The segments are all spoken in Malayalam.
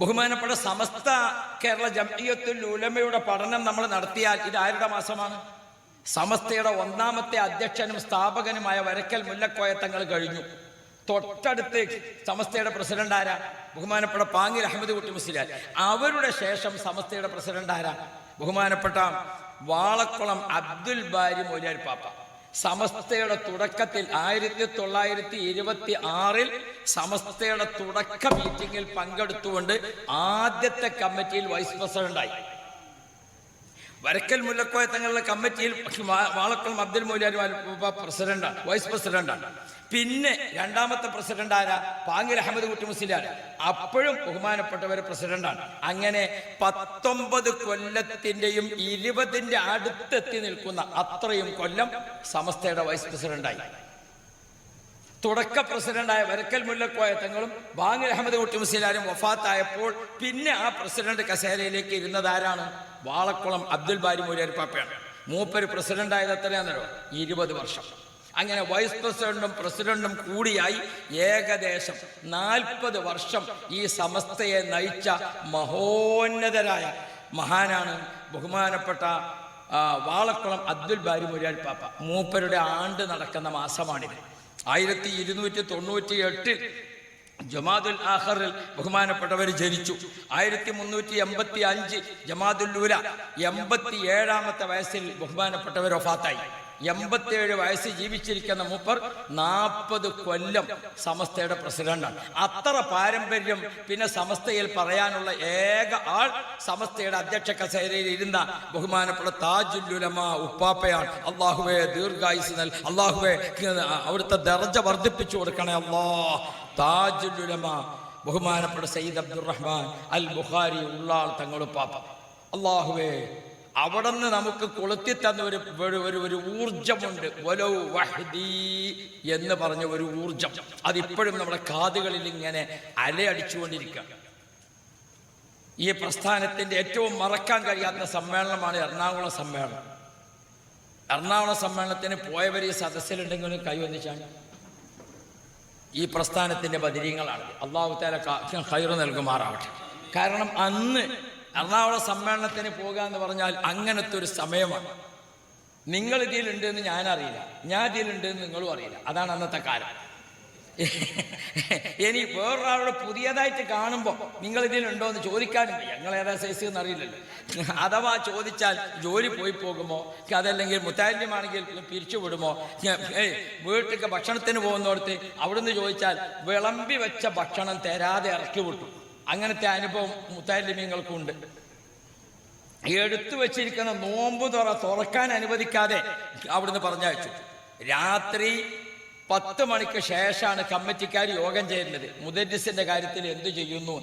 ബഹുമാനപ്പെട്ട സമസ്ത കേരള ജംഇയ്യത്തുൽ ഉലമയുടെ പഠനം നമ്മൾ നടത്തിയാൽ ഇത് ആരുടെ മാസമാണ്? സമസ്തയുടെ ഒന്നാമത്തെ അധ്യക്ഷനും സ്ഥാപകനുമായ വരക്കൽ മുല്ലക്കോയ തങ്ങൾ കഴിഞ്ഞു. തൊട്ടടുത്ത് സമസ്തയുടെ പ്രസിഡന്റ് ആരാ? ബഹുമാനപ്പെട്ട പാങ്ങിൽ അഹമ്മദ് കുട്ടി മുസ്ലിയാൽ അവരുടെ ശേഷം സമസ്തയുടെ പ്രസിഡന്റ് ആരാ? ബഹുമാനപ്പെട്ട വാളക്കുളം അബ്ദുൽ ബാരി മൊയ്യാൽ പാപ്പ. സമസ്തയുടെ തുടക്കത്തിൽ ആയിരത്തി തൊള്ളായിരത്തി ഇരുപത്തി ആറിൽ സമസ്തയുടെ തുടക്ക മീറ്റിംഗിൽ പങ്കെടുത്തുകൊണ്ട് ആദ്യത്തെ കമ്മിറ്റിയിൽ വൈസ് പ്രസിഡന്റായി വരക്കൽ മുല്ലക്കോയ തങ്ങളുടെ കമ്മിറ്റിയിൽ വാളക്കുളം അബ്ദുൽ മൊലിയാൻ പ്രസിഡന്റാണ് വൈസ് പ്രസിഡന്റാണ് പിന്നെ രണ്ടാമത്തെ പ്രസിഡന്റ് ആരാ? പാങ്ങിൽ അഹമ്മദ് കുട്ടി മുസ്ലിയാർ അപ്പോഴും ബഹുമാനപ്പെട്ടവർ പ്രസിഡന്റാണ് അങ്ങനെ പത്തൊമ്പത് കൊല്ലത്തിന്റെയും ഇരുപതിന്റെ അടുത്തെത്തി നിൽക്കുന്ന അത്രയും കൊല്ലം സമസ്തയുടെ വൈസ് പ്രസിഡന്റായി തുടക്ക പ്രസിഡന്റായ വരക്കൽ മുല്ലക്കോയ തങ്ങളും ബാങ്ങിൽ അഹമ്മദ് കുട്ടി മുസ്ലിയാരും വഫാത്തായപ്പോൾ പിന്നെ ആ പ്രസിഡന്റ് കസേരയിലേക്ക് ഇരുന്നത് ആരാണ്? വാളക്കുളം അബ്ദുൽ ബാരി മൂര്യാർ പാപ്പയാണ്. മൂപ്പര് പ്രസിഡന്റ് ആയത് എത്രയാണെന്നോ ഇരുപത് വർഷം. അങ്ങനെ വൈസ് പ്രസിഡന്റും പ്രസിഡന്റും കൂടിയായി ഏകദേശം നാൽപ്പത് വർഷം ഈ സമസ്തയെ നയിച്ച മഹോന്നതരായ മഹാനാണ് ബഹുമാനപ്പെട്ട വാളക്കുളം അബ്ദുൽ ബാരി മുരാൽ പാപ്പ. മൂപ്പരുടെ ആണ്ട് നടക്കുന്ന മാസമാണിത്. ആയിരത്തി ഇരുന്നൂറ്റി തൊണ്ണൂറ്റി എട്ടിൽ ജമാദുൽ ആഹറിൽ ബഹുമാനപ്പെട്ടവർ ജനിച്ചു. ആയിരത്തി മുന്നൂറ്റി എൺപത്തി അഞ്ച് ജമാദുൽ ലൂല എൺപത്തി ഏഴാമത്തെ വയസ്സിൽ ബഹുമാനപ്പെട്ടവർ ഒഫാത്തായി എൺപത്തിയേഴ് വയസ്സ് ജീവിച്ചിരിക്കുന്ന മൂപ്പർ നാൽപ്പത് കൊല്ലം സമസ്തയുടെ പ്രസിഡന്റാണ്. അത്ര പാരമ്പര്യം പിന്നെ സമസ്തയിൽ പറയാനുള്ള ഏക ആൾ സമസ്തയുടെ അധ്യക്ഷ കസേരയിൽ ഇരുന്ന ബഹുമാനപ്പെട്ട താജുല്ലുലമ ഉപ്പാപ്പയാണ്. അള്ളാഹുവെ ദീർഘായുസ് നൽ അള്ളാഹുവെ അവിടുത്തെ ദർജ വർദ്ധിപ്പിച്ചു കൊടുക്കണേ അള്ളാ താജുല്ലുലമ ബഹുമാനപ്പെട്ട സയ്യിദ് അബ്ദുറഹ്മാൻ അൽ ബുഖാരി ഉള്ളാൾ തങ്ങളുപ്പാപ്പ അള്ളാഹുവേ അവിടെ നിന്ന് നമുക്ക് കൊളുത്തി തന്ന ഒരു ഒരു ഊർജമുണ്ട് വഹദി എന്ന് പറഞ്ഞ ഒരു ഊർജം അതിപ്പോഴും നമ്മുടെ കാതുകളിൽ ഇങ്ങനെ അലയടിച്ചുകൊണ്ടിരിക്കുക ഈ പ്രസ്ഥാനത്തിന്റെ ഏറ്റവും മറക്കാൻ കഴിയാത്ത സമ്മേളനമാണ് എറണാകുളം സമ്മേളനം. എറണാകുളം സമ്മേളനത്തിന് പോയവർ ഈ സദസ്സിലുണ്ടെങ്കിലും കൈവന്നിച്ചാണ് ഈ പ്രസ്ഥാനത്തിന്റെ ബദിരീങ്ങളാണ്. അള്ളാഹു താല നൽകുമാറാവട്ടെ. കാരണം അന്ന് എറണാകുളം സമ്മേളനത്തിന് പോകുക എന്ന് പറഞ്ഞാൽ അങ്ങനത്തെ ഒരു സമയമാണ്. നിങ്ങൾ ഇതിലുണ്ട് എന്ന് ഞാൻ അറിയില്ല ഞാൻ ഇതിലുണ്ട് എന്ന് നിങ്ങളും അറിയില്ല. അതാണ് അന്നത്തെ കാലം. ഇനി വേറൊരാളുടെ പുതിയതായിട്ട് കാണുമ്പോൾ നിങ്ങൾ ഇതിലുണ്ടോ എന്ന് ചോദിക്കാനും ഞങ്ങൾ ഏതാ സൈസ് എന്ന് അറിയില്ലല്ലോ. അഥവാ ചോദിച്ചാൽ ജോലി പോയി പോകുമോ? അതല്ലെങ്കിൽ മുത്താല്യമാണെങ്കിൽ പിരിച്ചു വിടുമോ? ഏയ് വീട്ടിലേക്ക് ഭക്ഷണത്തിന് പോകുന്നിടത്ത് അവിടുന്ന് ചോദിച്ചാൽ വിളമ്പി വെച്ച ഭക്ഷണം തരാതെ ഇറക്കി വിട്ടു. അങ്ങനത്തെ അനുഭവം മുത്താല്യമീങ്ങൾക്കുണ്ട് എടുത്തു വെച്ചിരിക്കുന്ന നോമ്പ് തുറ തുറക്കാൻ അനുവദിക്കാതെ അവിടുന്ന് പറഞ്ഞയച്ചു. രാത്രി പത്ത് മണിക്ക് ശേഷമാണ് കമ്മിറ്റിക്കാർ യോഗം ചേരുന്നത്. മുദരിസിന്റെ കാര്യത്തിൽ എന്തു ചെയ്യുന്നു?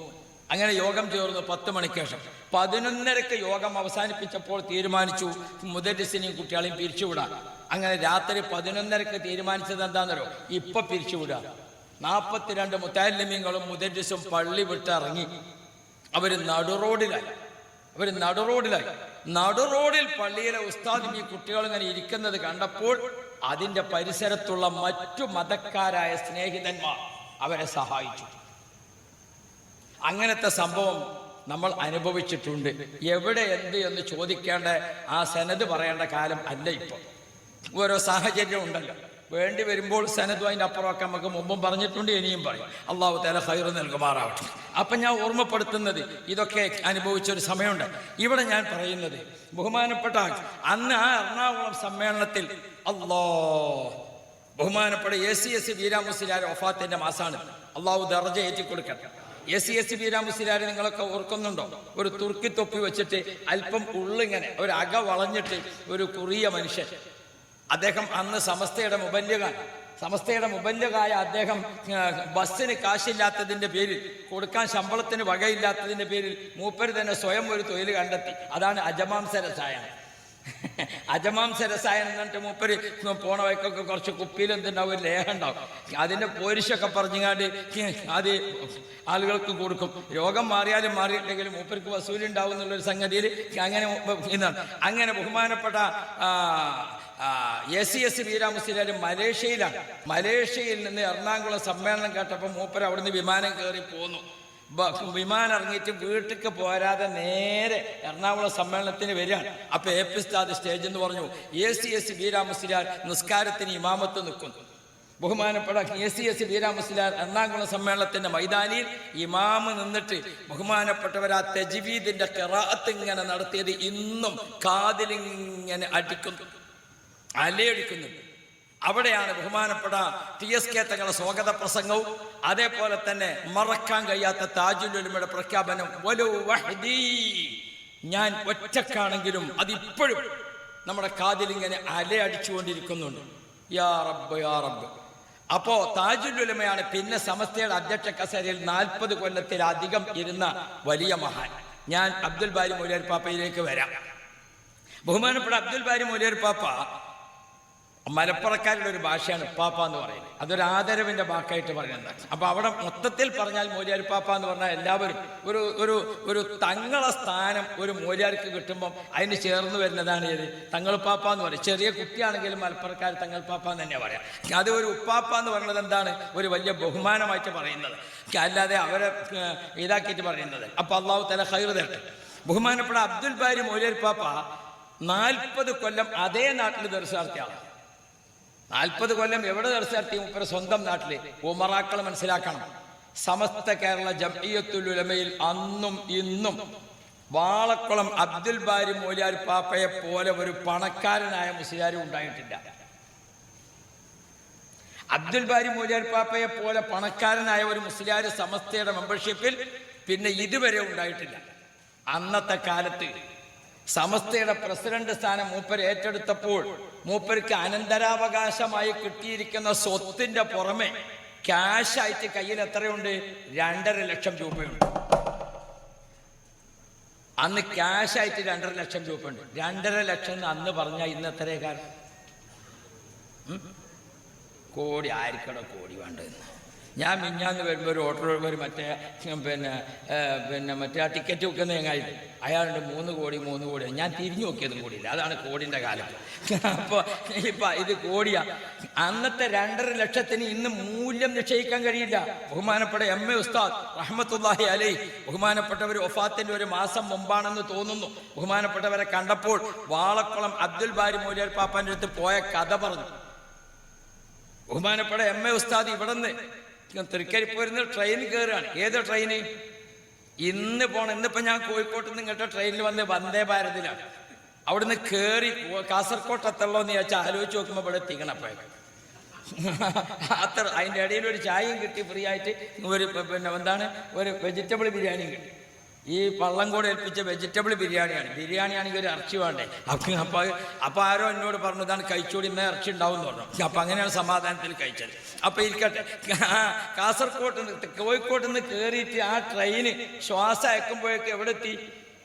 അങ്ങനെ യോഗം ചേർന്നു പത്ത് മണിക്ക് ശേഷം. പതിനൊന്നരക്ക് യോഗം അവസാനിപ്പിച്ചപ്പോൾ തീരുമാനിച്ചു മുദരിസിനെയും കുട്ടികളെയും പിരിച്ചുവിടാം. അങ്ങനെ രാത്രി പതിനൊന്നരക്ക് തീരുമാനിച്ചത് എന്താണെന്നോ ഇപ്പൊ പിരിച്ചുവിടുക. നാൽപ്പത്തിരണ്ട് മുത്താലിമ്യങ്ങളും മുതരിസും പള്ളി വിട്ടിറങ്ങി. അവർ നടുറോഡിലായി അവർ നടുറോഡിലായി നടുറോഡിൽ പള്ളിയിലെ ഉസ്താദും ഈ കുട്ടികളും ഇങ്ങനെ ഇരിക്കുന്നത് കണ്ടപ്പോൾ അതിന്റെ പരിസരത്തുള്ള മറ്റു മതക്കാരായ സ്നേഹിതന്മാർ അവരെ സഹായിച്ചു. അങ്ങനത്തെ സംഭവം നമ്മൾ അനുഭവിച്ചിട്ടുണ്ട്. എവിടെ എന്ത് എന്ന് ചോദിക്കേണ്ട ആ സനത് പറയേണ്ട കാലം അല്ല ഇപ്പോൾ ഓരോ സാഹചര്യം ഉണ്ടല്ലോ. വേണ്ടി വരുമ്പോൾ സനതും അതിന്റെ അപ്പുറമൊക്കെ നമുക്ക് മുമ്പും പറഞ്ഞിട്ടുണ്ട് ഇനിയും പറയും. അള്ളാഹു തല ഹൈർ നൽകുമാറാവട്ടെ. അപ്പം ഞാൻ ഓർമ്മപ്പെടുത്തുന്നത് ഇതൊക്കെ അനുഭവിച്ച ഒരു സമയമുണ്ട്. ഇവിടെ ഞാൻ പറയുന്നത് ബഹുമാനപ്പെട്ട അന്ന് ആ എറണാകുളം സമ്മേളനത്തിൽ അള്ളോ ബഹുമാനപ്പെട്ട എ സി എസ് വീരാമുസ്ലിയാർ ഒഫാത്തിന്റെ മാസമാണ് അള്ളാഹു ദർജ ഏറ്റി കൊടുക്കട്ടെ എസ് സി എസ് വീരാമുസ്ലിയാരെ നിങ്ങളൊക്കെ ഓർക്കുന്നുണ്ടോ? ഒരു തുർക്കി തൊപ്പി വെച്ചിട്ട് അല്പം ഉള്ളിങ്ങനെ ഒരു അക വളഞ്ഞിട്ട് ഒരു കുറിയ മനുഷ്യൻ. അദ്ദേഹം അന്ന് സമസ്തയുടെ മുബല്യകാൻ സമസ്തയുടെ മുബല്യകായ അദ്ദേഹം ബസ്സിന് കാശില്ലാത്തതിന്റെ പേരിൽ കൊടുക്കാൻ ശമ്പളത്തിന് വകയില്ലാത്തതിന്റെ പേരിൽ മൂപ്പര് തന്നെ സ്വയം ഒരു തൊഴിൽ കണ്ടെത്തി. അതാണ് അജമാംസര രസായനം അജമാംസ രസായനം എന്നിട്ട് മൂപ്പര് പോണ വൈക്കൊക്കെ കുറച്ച് കുപ്പിയിൽ എന്തുണ്ടാവും? ഒരു ലേഹം ഉണ്ടാവും. അതിന്റെ പോരിശൊക്കെ പറഞ്ഞുങ്ങാണ്ട് അത് ആളുകൾക്ക് കൊടുക്കും. രോഗം മാറിയാലും മാറിയില്ലെങ്കിലും മൂപ്പർക്ക് വസൂലി വസൂലുണ്ടാവും എന്നുള്ളൊരു സംഗതിയിൽ അങ്ങനെ അങ്ങനെ ബഹുമാനപ്പെട്ട എ സി എസ് വീരാമുസ്ലിയാർ മലേഷ്യയിലാണ്. മലേഷ്യയിൽ നിന്ന് എറണാകുളം സമ്മേളനം കേട്ടപ്പോൾ മൂപ്പർ അവിടുന്ന് വിമാനം കയറി പോന്നു. വിമാനം ഇറങ്ങിയിട്ട് വീട്ടിലേക്ക് പോരാതെ നേരെ എറണാകുളം സമ്മേളനത്തിന് വരികയാണ്. അപ്പൊ എ പി സ്റ്റാദ് സ്റ്റേജ് എന്ന് പറഞ്ഞു. എ സി എസ് വീരാമുസ്ലിയാർ നിസ്കാരത്തിന് ഇമാമത്ത് നിൽക്കുന്നു. ബഹുമാനപ്പെട്ട A C S Veeramusliyar Ernakulam സമ്മേളനത്തിന്റെ മൈതാനിയിൽ ഇമാമ് നിന്നിട്ട് ബഹുമാനപ്പെട്ടവരാ ആ തെജിവീദിന്റെ കെറാത്ത് ഇങ്ങനെ നടത്തിയത് ഇന്നും കാതിലിങ്ങനെ അടിക്കുന്നു. അലയടിക്കുന്നുണ്ട് അവിടെയാണ് ബഹുമാനപ്പെട്ട ടി എസ് കെ തങ്ങളുടെ സ്വാഗത പ്രസംഗവും. അതേപോലെ തന്നെ മറക്കാൻ കഴിയാത്ത താജുലുലമയുടെ പ്രഖ്യാപനം. ഞാൻ ഒറ്റക്കാണെങ്കിലും അതിപ്പോഴും നമ്മുടെ കാതിലിങ്ങനെ അലയടിച്ചുകൊണ്ടിരിക്കുന്നുണ്ട് യാ റബ്ബ് യാ റബ്ബ്. അപ്പോ താജുലുലമയാണ് പിന്നെ സമസ്തയുടെ അധ്യക്ഷ കസേരയിൽ നാൽപ്പത് കൊല്ലത്തിലധികം ഇരുന്ന വലിയ മഹാൻ. ഞാൻ അബ്ദുൽ ബാരി മൊലിയർ പാപ്പയിലേക്ക് വരാം. ബഹുമാനപ്പെട്ട അബ്ദുൽ ബാരി മൊലിയർ പാപ്പ മലപ്പുറക്കാരുടെ ഒരു ഭാഷയാണ് ഉപ്പാപ്പ എന്ന് പറയുന്നത്. അതൊരു ആദരവിന്റെ വാക്കായിട്ട് പറയുന്നത് അപ്പൊ അവിടെ മൊത്തത്തിൽ പറഞ്ഞാൽ മോലിയാർ പാപ്പ എന്ന് പറഞ്ഞാൽ എല്ലാവരും ഒരു ഒരു ഒരു തങ്ങളെ സ്ഥാനം ഒരു മോലിയാർക്ക് കിട്ടുമ്പോൾ അതിന് ചേർന്ന് വരുന്നതാണ് ഇത് തങ്ങൾ പാപ്പ എന്ന് പറയും. ചെറിയ കുട്ടിയാണെങ്കിലും മലപ്പുറക്കാർ തങ്ങൾ പാപ്പ എന്ന് തന്നെയാണ് പറയാം. അത് ഒരു ഉപ്പാപ്പ എന്ന് പറയുന്നത് എന്താണ്? ഒരു വലിയ ബഹുമാനമായിട്ട് പറയുന്നത്. അല്ലാതെ അവരെ ഇതാക്കിയിട്ട് പറയുന്നത്. അപ്പൊ അള്ളാഹു തല ഹൈർ തരട്ടെ. ബഹുമാനപ്പെട്ട അബ്ദുൽ ബാരി മോലിയർ പാപ്പ നാൽപ്പത് കൊല്ലം അതേ നാട്ടിൽ ദർശാർത്ഥി ആളാണ് നാൽപ്പത് കൊല്ലം എവിടെ ദർശനത്തി മുപ്പര സ്വന്തം നാട്ടിൽ? ഉമറാക്കൾ മനസ്സിലാക്കണം. സമസ്ത കേരള ജംഇയ്യത്തുൽ ഉലമയിൽ അന്നും ഇന്നും വാളക്കുളം അബ്ദുൽ ബാരി മോലിയാർ പാപ്പയെ പോലെ ഒരു പണക്കാരനായ മുസ്ലിയാരും ഉണ്ടായിട്ടില്ല. അബ്ദുൽ ബാരി മോലിയാർ പാപ്പയെ പോലെ പണക്കാരനായ ഒരു മുസ്ലിയാർ സമസ്തയുടെ മെമ്പർഷിപ്പിൽ പിന്നെ ഇതുവരെ ഉണ്ടായിട്ടില്ല. അന്നത്തെ കാലത്ത് സമസ്തയുടെ പ്രസിഡന്റ് സ്ഥാനം മൂപ്പർ ഏറ്റെടുത്തപ്പോൾ മൂപ്പർക്ക് അനന്തരാവകാശമായി കിട്ടിയിരിക്കുന്ന സ്വത്തിന്റെ പുറമെ ക്യാഷായിട്ട് കയ്യിൽ എത്രയുണ്ട്? രണ്ടര ലക്ഷം രൂപയുണ്ട്. അന്ന് ക്യാഷായിട്ട് രണ്ടര ലക്ഷം രൂപയുണ്ട്. രണ്ടര ലക്ഷം അന്ന് പറഞ്ഞാൽ ഇന്ന് എത്രയേ കാലം? കോടി ആയിരിക്കണം കോടി വേണ്ടതെന്ന്. ഞാൻ മിഞ്ഞാന്ന് വരുമ്പോൾ ഒരു ഓട്ടോ ഡ്രൈവർ മറ്റേ പിന്നെ പിന്നെ മറ്റേ ആ ടിക്കറ്റ് വെക്കുന്ന ചങ്ങായി അയാളുണ്ട് മൂന്ന് കോടി മൂന്ന് കോടി. ഞാൻ തിരിഞ്ഞു നോക്കിയതും കൂടിയില്ല. അതാണ് കോടിന്റെ കാലം. അപ്പോൾ ഇപ്പം ഇത് കോടിയാ. അന്നത്തെ രണ്ടര ലക്ഷത്തിന് ഇന്ന് മൂല്യം നിശ്ചയിക്കാൻ കഴിയില്ല. ബഹുമാനപ്പെട്ട എം എ ഉസ്താദ് റഹ്മത്തുല്ലാഹി അലൈ ബഹുമാനപ്പെട്ടവർ ഒഫാത്തിന്റെ ഒരു മാസം മുമ്പാണെന്ന് തോന്നുന്നു. ബഹുമാനപ്പെട്ടവരെ കണ്ടപ്പോൾ വാളക്കുളം അബ്ദുൽ ബാരി മൂല്യർ പാപ്പാന്റെ അടുത്ത് പോയ കഥ പറഞ്ഞു. ബഹുമാനപ്പെട്ട എം എ ഉസ്താദ് ഇവിടെ നിന്ന് തൃക്കരിപ്പൂരിന്ന് ട്രെയിൻ കയറുകയാണ് ഏത് ട്രെയിന് ഇന്ന് പോണം. ഇന്നിപ്പോ ഞാൻ കോഴിക്കോട്ട് നിന്ന് ഇങ്ങോട്ട് ട്രെയിനിൽ വന്ന് വന്ദേ ഭാരതിലാണ് അവിടുന്ന് കയറി കാസർകോട്ട് എത്തല്ലോ എന്ന് ചോദിച്ചാൽ ആലോചിച്ച് നോക്കുമ്പോൾ ഇവിടെ തികണ അത്ര അതിന്റെ ഇടയിൽ ഒരു ചായയും കിട്ടി ഫ്രീ ആയിട്ട്. ഒരു പിന്നെ എന്താണ്? ഒരു വെജിറ്റബിൾ ബിരിയാണിയും കിട്ടി. ഈ പള്ളം കൂടെ ഏൽപ്പിച്ച വെജിറ്റബിൾ ബിരിയാണിയാണ്. ബിരിയാണി ആണെങ്കിൽ ഒരു ഇറച്ചി വേണ്ടേ? അപ്പം അപ്പം അപ്പം ആരോ എന്നോട് പറഞ്ഞു ഇതാണ് കഴിച്ചോടി ഇന്നേ ഇറച്ചി ഉണ്ടാവും എന്ന് പറഞ്ഞു. അപ്പം അങ്ങനെയാണ് സമാധാനത്തിൽ കഴിച്ചത്. അപ്പം ഇരിക്കട്ടെ. കാസർകോട്ട് നിന്ന് കോഴിക്കോട്ട് നിന്ന് കയറിയിട്ട് ആ ട്രെയിന് ശ്വാസം അയക്കുമ്പോഴേക്ക് എവിടെ എത്തി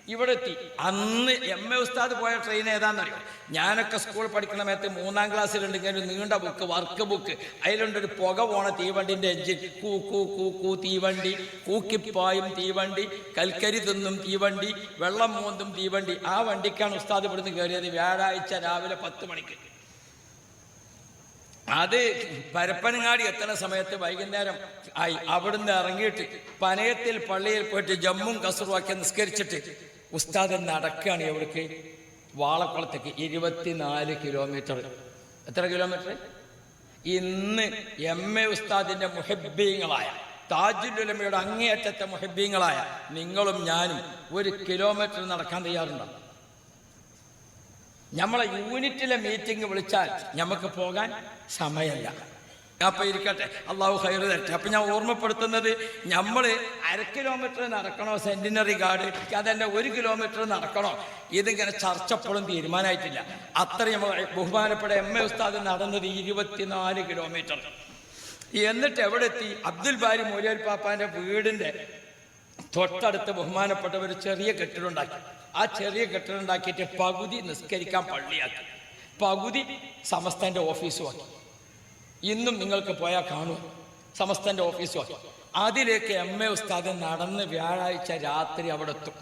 ഇവിടെ എത്തി അന്ന് എം എ ഉസ്താദ് പോയ ട്രെയിൻ ഏതാണെന്നറിയോ ഞാനൊക്കെ സ്കൂൾ പഠിക്കുന്ന സമയത്ത് മൂന്നാം ക്ലാസ്സിലുണ്ടെങ്കിൽ ഒരു നീണ്ട ബുക്ക് വർക്ക് ബുക്ക് അതിലുണ്ടൊരു പുക പോണ തീവണ്ടിന്റെ എഞ്ചിൻ കൂ കൂ കൂ കൂ തീവണ്ടി. കൂക്കിപ്പായും തീവണ്ടി. കൽക്കരി തിന്നും തീവണ്ടി. വെള്ളം മൂന്നും തീവണ്ടി. ആ വണ്ടിക്കാണ് ഉസ്താദ് ഇവിടുന്ന് കയറിയത് വ്യാഴാഴ്ച രാവിലെ പത്ത് മണിക്ക്. അത് പരപ്പനങ്ങാടി എത്തുന്ന സമയത്ത് വൈകുന്നേരം ആയി. അവിടുന്ന് ഇറങ്ങിയിട്ട് പനയത്തിൽ പള്ളിയിൽ പോയിട്ട് ജമ്മും കസറുമാക്കി നിസ്കരിച്ചിട്ട് ഉസ്താദ് നടക്കുകയാണ് എവിടേക്ക്? വാളക്കുളത്തേക്ക്. ഇരുപത്തിനാല് കിലോമീറ്റർ എത്ര കിലോമീറ്റർ ഇന്ന് എം എ ഉസ്താദിന്റെ മുഹബ്ബീങ്ങളായ താജുലുലമയുടെ അങ്ങേയറ്റത്തെ മുഹബ്ബീങ്ങളായ നിങ്ങളും ഞാനും ഒരു കിലോമീറ്റർ നടക്കാൻ തയ്യാറുണ്ടോ? നമ്മളെ യൂണിറ്റിലെ മീറ്റിംഗ് വിളിച്ചാൽ നമുക്ക് പോകാൻ സമയമല്ല. അപ്പൊ ഇരിക്കട്ടെ. അള്ളാഹു ഹൈർ തരട്ടെ. അപ്പൊ ഞാൻ ഓർമ്മപ്പെടുത്തുന്നത് നമ്മൾ അര കിലോമീറ്റർ നടക്കണോ സെന്റിനറി ഗാർഡ് അതെന്നെ ഒരു കിലോമീറ്റർ നടക്കണോ? ഇതിങ്ങനെ ചർച്ചപ്പോഴും തീരുമാനമായിട്ടില്ല അത്രയും നമ്മൾ ബഹുമാനപ്പെട്ട എം എ ഉസ്താദ് നടന്നത് ഇരുപത്തിനാല് കിലോമീറ്റർ എന്നിട്ട് എവിടെ എത്തി അബ്ദുൽ ബാരി മൊലിയൽ പാപ്പാന്റെ വീടിന്റെ തൊട്ടടുത്ത് ബഹുമാനപ്പെട്ട ഒരു ചെറിയ കെട്ടിടം ഉണ്ടാക്കി. ആ ചെറിയ കെട്ടിടം ഉണ്ടാക്കിയിട്ട് പകുതി നിസ്കരിക്കാൻ പള്ളിയാക്കി. പകുതി സമസ്തന്റെ ഓഫീസും ആക്കി. ഇന്നും നിങ്ങൾക്ക് പോയാൽ കാണൂ. സമസ്തന്റെ ഓഫീസ് ആക്കി അതിലേക്ക് എം എ ഉസ്താദ് നടന്ന് വ്യാഴാഴ്ച രാത്രി അവിടെ എത്തും.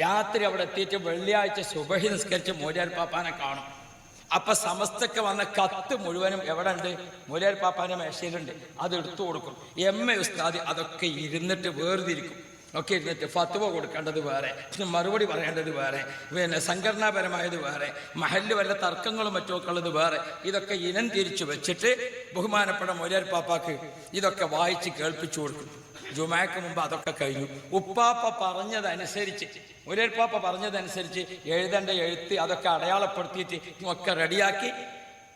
രാത്രി അവിടെ എത്തിയിട്ട് വെള്ളിയാഴ്ച സുബഹി നിസ്കരിച്ച് മോര്യാർ പാപ്പാനെ കാണും. അപ്പൊ സമസ്തക്ക് വന്ന കത്ത് മുഴുവനും എവിടെ ഉണ്ട് മൂലയാർ പാപ്പാന്റെ മേശയിലുണ്ട്. അത് എടുത്തു കൊടുക്കും. എം എ ഉസ്താദ് അതൊക്കെ ഇരുന്നിട്ട് വേർതിരിക്കും. ഒക്കെ ഇരുന്നിട്ട് ഫത്വ കൊടുക്കേണ്ടത് വേറെ മറുപടി പറയേണ്ടത് വേറെ പിന്നെ സംഘടനാപരമായത് വേറെ മഹല്ല് വല്ല തർക്കങ്ങളും മറ്റുമൊക്കെ ഉള്ളത് വേറെ. ഇതൊക്കെ ഇനം തിരിച്ചു വെച്ചിട്ട് ബഹുമാനപ്പെട്ട മൊലിയാർ പാപ്പാക്ക് ഇതൊക്കെ വായിച്ച് കേൾപ്പിച്ചു കൊടുക്കും. ജുമാക്ക് മുമ്പ് അതൊക്കെ കഴിഞ്ഞു. ഉപ്പാപ്പ പറഞ്ഞതനുസരിച്ച് മൊലിയാർ പാപ്പ പറഞ്ഞതനുസരിച്ച് എഴുതേണ്ട എഴുത്ത് അതൊക്കെ അടയാളപ്പെടുത്തിയിട്ട് ഒക്കെ റെഡിയാക്കി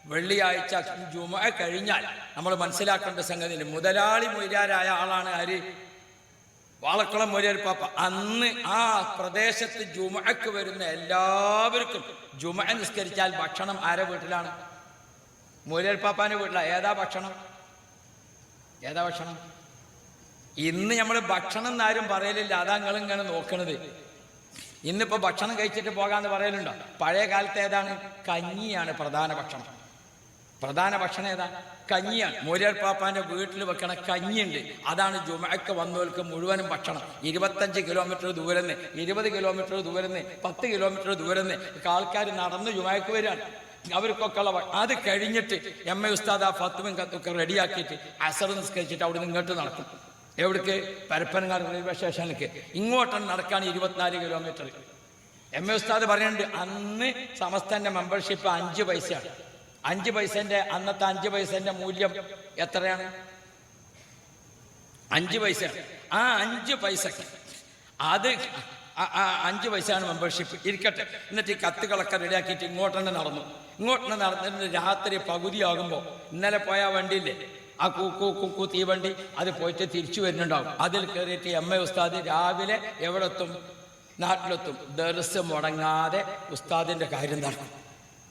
വെള്ളിയാഴ്ച ജുമ കഴിഞ്ഞാൽ നമ്മൾ മനസ്സിലാക്കേണ്ട സംഗതി മുതലാളി മൊയ്യാരായ ആളാണ് ആര്? വാളക്കുളം പാപ്പ. അന്ന് ആ പ്രദേശത്ത് ജുമക്ക് വരുന്ന എല്ലാവർക്കും ജുമ നിസ്കരിച്ചാൽ ഭക്ഷണം ആരെ വീട്ടിലാണ്? മൊരിയർ പാപ്പാന്റെ വീട്ടിലാണ് ഏതാ ഭക്ഷണം? ഏതാ ഭക്ഷണം? ഇന്ന് നമ്മൾ ഭക്ഷണം എന്നാരും പറയലില്ല. അതാ നിങ്ങൾ ഇങ്ങനെ നോക്കണത്. ഇന്നിപ്പോ ഭക്ഷണം കഴിച്ചിട്ട് പോകാന്ന് പറയലുണ്ടോ? പഴയ കാലത്ത് ഏതാണ്? കഞ്ഞിയാണ് പ്രധാന ഭക്ഷണം. പ്രധാന ഭക്ഷണം ഏതാ? കഞ്ഞിയാണ്. മൂര്യർ പാപ്പാന്റെ വീട്ടിൽ വെക്കണ കഞ്ഞിയുണ്ട്. അതാണ് ജുമയ്ക്ക് വന്നവർക്ക് മുഴുവനും ഭക്ഷണം. ഇരുപത്തഞ്ച് കിലോമീറ്റർ ദൂരം നിന്ന് ഇരുപത് കിലോമീറ്റർ ദൂരം നിന്ന് പത്ത് കിലോമീറ്റർ ദൂരം നിന്ന് ആൾക്കാർ നടന്ന് ജുമയ്ക്ക് വരികയാണ് അവർക്കൊക്കെ ഉള്ള അത് കഴിഞ്ഞിട്ട് എം എ ഉസ്താദ് ആ ഫത്തുവും കത്തൊക്കെ റെഡിയാക്കിയിട്ട് അസർ നിസ്കരിച്ചിട്ട് അവിടെ നിന്ന് ഇങ്ങോട്ട് നടക്കും. എവിടേക്ക്? പരപ്പനങ്ങാട് റെയിൽവേ സ്റ്റേഷനിലേക്ക്. ഇങ്ങോട്ടാണ് നടക്കാൻ ഇരുപത്തിനാല് കിലോമീറ്റർ. എം എ ഉസ്താദ് പറയുന്നുണ്ട് അന്ന് സമസ്തന്റെ മെമ്പർഷിപ്പ് അഞ്ച് പൈസയാണ്. അഞ്ച് പൈസന്റെ അന്നത്തെ അഞ്ച് പൈസന്റെ മൂല്യം എത്രയാണ്? അഞ്ച് പൈസ. ആ അഞ്ച് പൈസ. അത് അഞ്ച് പൈസയാണ് മെമ്പർഷിപ്പ് ഇരിക്കട്ടെ. എന്നിട്ട് ഈ കത്തുകളൊക്കെ റെഡിയാക്കിയിട്ട് ഇങ്ങോട്ട് തന്നെ നടന്നു. ഇങ്ങോട്ട് തന്നെ നടന്നിട്ട് രാത്രി പകുതിയാകുമ്പോൾ ഇന്നലെ പോയ വണ്ടിയില്ലേ? ആ കൂക്കു കുക്കു തീവണ്ടി അത് പോയിട്ട് തിരിച്ചു വരുന്നുണ്ടാവും. അതിൽ കയറിയിട്ട് എം എ ഉസ്താദ് രാവിലെ എവിടെത്തും? നാട്ടിലെത്തും. ദർസ് മുടങ്ങാതെ ഉസ്താദിന്റെ കാര്യം നടക്കും.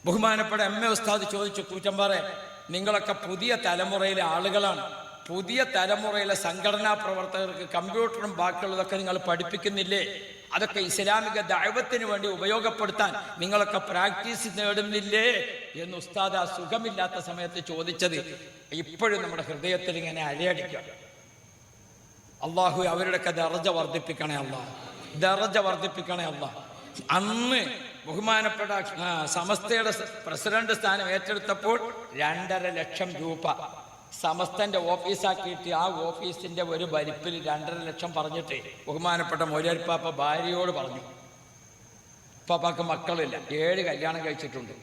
ബഹുമാനപ്പെട്ട എം എ ഉസ്താദ് ചോദിച്ചു കൂറ്റമ്പാറെ നിങ്ങളൊക്കെ പുതിയ തലമുറയിലെ ആളുകളാണ്. പുതിയ തലമുറയിലെ സംഘടനാ പ്രവർത്തകർക്ക് കമ്പ്യൂട്ടറും ബാക്കിയുള്ളതൊക്കെ നിങ്ങൾ പഠിപ്പിക്കുന്നില്ലേ? അതൊക്കെ ഇസ്ലാമിക ദൈവത്തിന് വേണ്ടി ഉപയോഗപ്പെടുത്താൻ നിങ്ങളൊക്കെ പ്രാക്ടീസ് നേടുന്നില്ലേ? എന്ന് ഉസ്താദ് ആ സുഖമില്ലാത്ത സമയത്ത് ചോദിച്ചത് ഇപ്പോഴും നമ്മുടെ ഹൃദയത്തിൽ ഇങ്ങനെ അലയടിക്കുക. അള്ളാഹു അവരുടെയൊക്കെ ദർജ വർദ്ധിപ്പിക്കണേ അള്ളാഹ്. ദർജ വർദ്ധിപ്പിക്കണേ അള്ളാഹ്. അന്ന് ബഹുമാനപ്പെട്ട സമസ്തയുടെ പ്രസിഡന്റ് സ്ഥാനം ഏറ്റെടുത്തപ്പോൾ രണ്ടര ലക്ഷം രൂപ. സമസ്തന്റെ ഓഫീസാക്കിയിട്ട് ആ ഓഫീസിന്റെ ഒരു വലിപ്പിൽ രണ്ടര ലക്ഷം പറഞ്ഞിട്ടേ ബഹുമാനപ്പെട്ട മൊയ്യാരിപ്പാപ്പ ഭാര്യയോട് പറഞ്ഞു. പാപ്പാക്ക് മക്കളില്ല ഏഴ് കല്യാണം കഴിച്ചിട്ടുണ്ട്.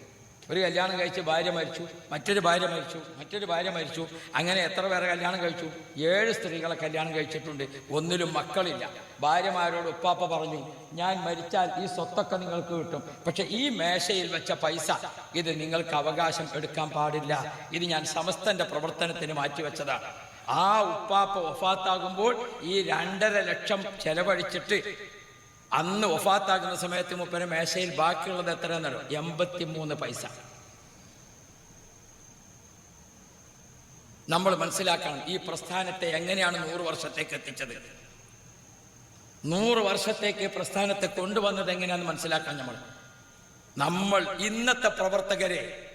ഒരു കല്യാണം കഴിച്ച് ഭാര്യ മരിച്ചു മറ്റൊരു ഭാര്യ മരിച്ചു മറ്റൊരു ഭാര്യ മരിച്ചു. അങ്ങനെ എത്ര പേരെ കല്യാണം കഴിച്ചു? ഏഴ് സ്ത്രീകളെ കല്യാണം കഴിച്ചിട്ടുണ്ട്. ഒന്നിലും മക്കളില്ല. ഭാര്യമാരോട് ഉപ്പാപ്പ പറഞ്ഞു ഞാൻ മരിച്ചാൽ ഈ സ്വത്തൊക്കെ നിങ്ങൾക്ക് കിട്ടും. പക്ഷെ ഈ മേശയിൽ വെച്ച പൈസ ഇത് നിങ്ങൾക്ക് അവകാശം എടുക്കാൻ പാടില്ല. ഇത് ഞാൻ സമസ്തന്റെ പ്രവർത്തനത്തിന് മാറ്റിവെച്ചതാണ് ആ ഉപ്പാപ്പ ഒഫാത്താകുമ്പോൾ ഈ രണ്ടര ലക്ഷം ചെലവഴിച്ചിട്ട് അന്ന് ഒഫാത്താകുന്ന സമയത്ത് മുപ്പര മേശയിൽ ബാക്കിയുള്ളത് എത്രയെന്നറിയോ എൺപത്തി മൂന്ന് പൈസ. നമ്മൾ മനസ്സിലാക്കണം ഈ പ്രസ്ഥാനത്തെ എങ്ങനെയാണ് നൂറ് വർഷത്തേക്ക് എത്തിച്ചത്? നൂറ് വർഷത്തേക്ക് പ്രസ്ഥാനത്തെ കൊണ്ടുവന്നത് എങ്ങനെയാണെന്ന് മനസ്സിലാക്കാം നമ്മൾ. നമ്മൾ ഇന്നത്തെ പ്രവർത്തകരെ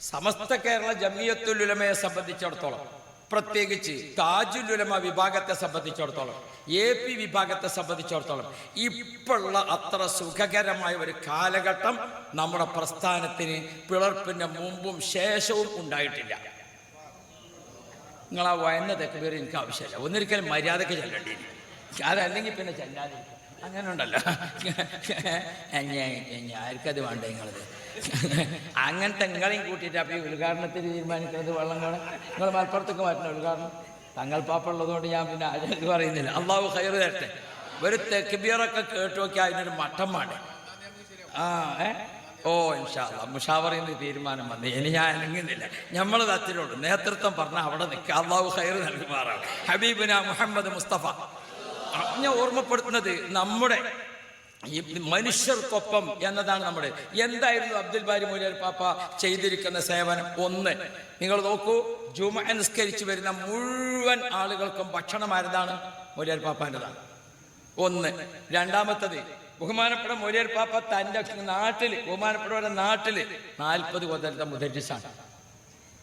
സമസ്ത കേരള ജമിയത്തുലുലമയെ സംബന്ധിച്ചിടത്തോളം പ്രത്യേകിച്ച് താജുലുലമ വിഭാഗത്തെ സംബന്ധിച്ചിടത്തോളം എ പി വിഭാഗത്തെ സംബന്ധിച്ചിടത്തോളം ഇപ്പോഴുള്ള അത്ര സുഖകരമായ ഒരു കാലഘട്ടം നമ്മുടെ പ്രസ്ഥാനത്തിന് പിളർപ്പിന്റെ മുമ്പും ശേഷവും ഉണ്ടായിട്ടില്ല. നിങ്ങൾ ആ വയന്ന തെക്കുപേര് എനിക്ക് ആവശ്യമില്ല. ഒന്നിരിക്കലും മര്യാദയ്ക്ക് ചെല്ലേണ്ടി? അതല്ലെങ്കിൽ പിന്നെ ചെല്ലാതെ അങ്ങനെ ഉണ്ടല്ലോ. ആർക്കത് വേണ്ട നിങ്ങളത്? അങ്ങനത്തെ നിങ്ങളെയും കൂട്ടിയിട്ട് അപ്പോൾ ഈ ഉദ്ഘാടനത്തിന് തീരുമാനിക്കുന്നത് വെള്ളം കാണാൻ? നിങ്ങൾ മലപ്പുറത്തേക്ക് മാറ്റണം ഉദ്ഘാടനം? തങ്ങൾ പാപ്പുള്ളതുകൊണ്ട് ഞാൻ പിന്നെ ആചാര്യ പറയുന്നില്ല. അള്ളാഹു ഹൈർ തരട്ടെ. ഒരു തെക്കുബിയറൊക്കെ കേട്ട് നോക്കിയാൽ അതിനൊരു മട്ടം വേണ്ടേ ആ ഏ? ഓ ഇൻഷാല്ല മുഷാവറിന്ന് തീരുമാനം വന്നു. ഇനി ഞാൻ അനങ്ങുന്നില്ല നമ്മൾ തത്തിലോട് നേതൃത്വം പറഞ്ഞാൽ അവിടെ നിൽക്കുക അള്ളാഹു ഹൈർ നൽകുമാറാണ്. ഹബീബിന മുഹമ്മദ് മുസ്തഫ. ഞാൻ ഓർമ്മപ്പെടുത്തുന്നത് നമ്മുടെ ഈ മനുഷ്യർക്കൊപ്പം എന്നതാണ് നമ്മുടെ എന്തായിരുന്നു അബ്ദുൽ ബാരി മൊയ്യാർ പാപ്പ ചെയ്തിരിക്കുന്ന സേവനം? ഒന്ന് നിങ്ങൾ നോക്കൂ ജുമ നിസ്കരിച്ചു വരുന്ന മുഴുവൻ ആളുകൾക്കും ഭക്ഷണം ആരതാണ് മൊയ്യാർ പാപ്പാന്റെതാണ് ഒന്ന് രണ്ടാമത്തത് ബഹുമാനപ്പെട്ട മൊരിയർ പാപ്പ തന്റെ നാട്ടിൽ ബഹുമാനപ്പെട്ടവരുടെ നാട്ടിൽ നാൽപ്പത് കൊല്ലത്തെ മുദരിസാണ്.